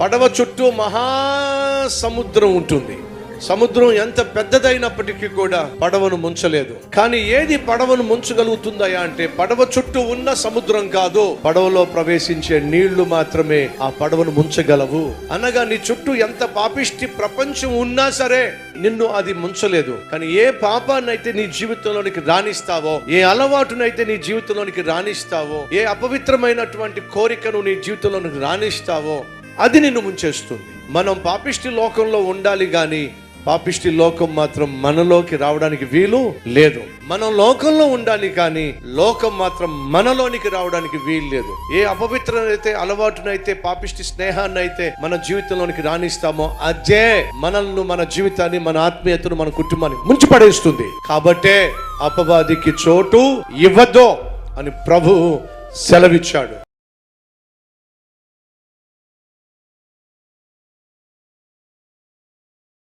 పడవ చుట్టూ మహా సముద్రం ఉంటుంది. సముద్రం ఎంత పెద్దదైనప్పటికీ కూడా పడవను ముంచలేదు. కానీ ఏది పడవను ముంచగలుగుతుందయా అంటే పడవ చుట్టూ ఉన్న సముద్రం కాదు. పడవలో ప్రవేశించే నీళ్ళు మాత్రమే ఆ పడవను ముంచగలవు. అనగా నీ చుట్టూ ఎంత పాపిష్టి ప్రపంచం ఉన్నా సరే నిన్ను అది ముంచలేదు. కానీ ఏ పాపాన్నైతే నీ జీవితంలోనికి రాణిస్తావో ఏ అలవాటునైతే నీ జీవితంలోనికి రాణిస్తావో ఏ అపవిత్రమైనటువంటి కోరికను నీ జీవితంలోనికి రాణిస్తావో అది నిన్ను ముంచేస్తుంది. మనం పాపిష్టి లోకంలో ఉండాలి కానీ పాపిష్టి లోకం మాత్రం మనలోకి రావడానికి వీలు లేదు. మనం లోకంలో ఉండాలి కానీ లోకం మాత్రం మనలోనికి రావడానికి వీలు లేదు. ఏ అపవిత్రనైతే అలవాటునైతే పాపిష్టి స్నేహాన్ని అయితే మన జీవితంలోనికి రాణిస్తామో అదే మనల్ని మన జీవితాన్ని మన ఆత్మీయతను మన కుటుంబాన్ని ముంచిపడేస్తుంది. కాబట్టే అపవాదికి చోటు ఇవ్వదు అని ప్రభు సెలవిచ్చాడు.